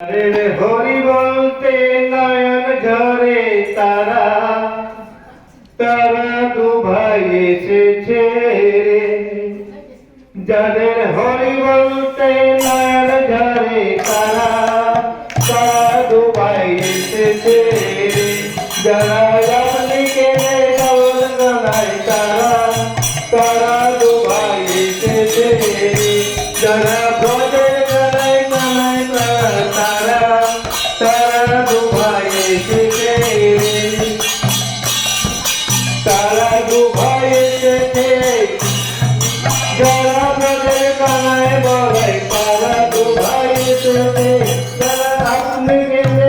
হরি বলতে নয়ন ঝরে তারা। তারা দু ভাই এসেছে যাদের হরি বলতে নয়ন ঝরে তারা তারা দু ভাই এসেছে যারা তারা দুভাইয়ে থেকে তারা দুভাইয়ে থেকে যারা তাদের কানায় বলাই তারা দুভাইয়ে থেকে তারা আপনি গেলে